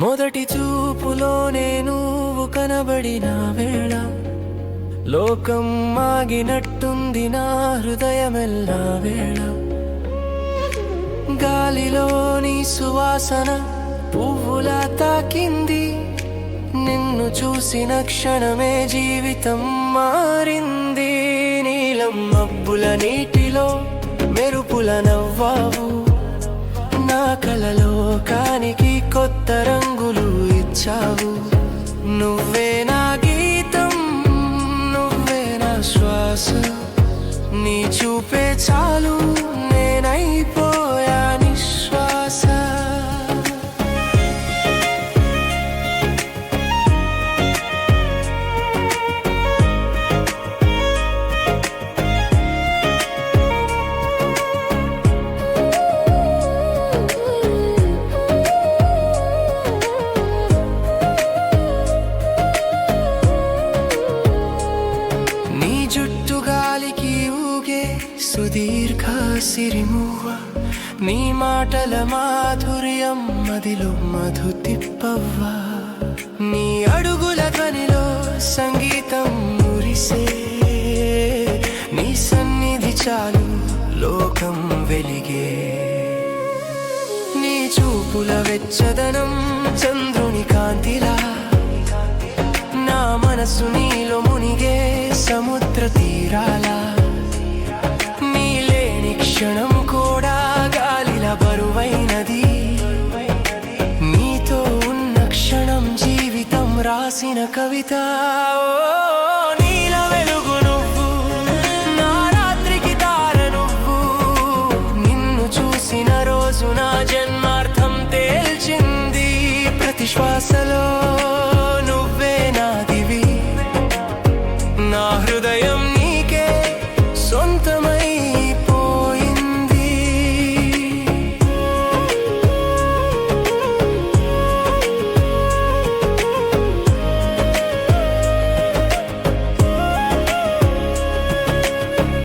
మొదటి చూపులోనే నువ్వు కనబడిన వేళ లోకం మాగినట్టుంది నా హృదయమెల్లా వేళ. గాలిలోని సువాసన పువ్వులా తాకింది. నిన్ను చూసిన క్షణమే జీవితం మారింది. నీలం మబ్బుల నీటిలో మెరుపుల నవ్వావు. నువ్వే నా గీతం నువ్వే నా శ్వాస. నీ చూపే చాలు సుదీర్ఘ సిరిమువ్వ నీ మాటల మాధుర్యం మదిలో మధు తిప్పవ్వా. నీ అడుగుల ధ్వనిలో సంగీతం మురిసే. నీ సన్నిధి చాలు లోకం వెలిగే. నీ చూపుల వెచ్చదనం చంద్రుని కాంతిలా. నా మనసు నీలో మునిగే సముద్ర తీరాలా. క్షణం కూడా గాలిల బరువైనది. నీతో ఉన్న క్షణం జీవితం రాసిన కవిత. నీల వెలుగు నువ్వు నా రాత్రికి తార నువ్వు. నిన్ను చూసిన రోజు నా జన్మార్థం తేల్చింది. ప్రతి శ్వాసలో నువ్వే నా దివి నా హృదయం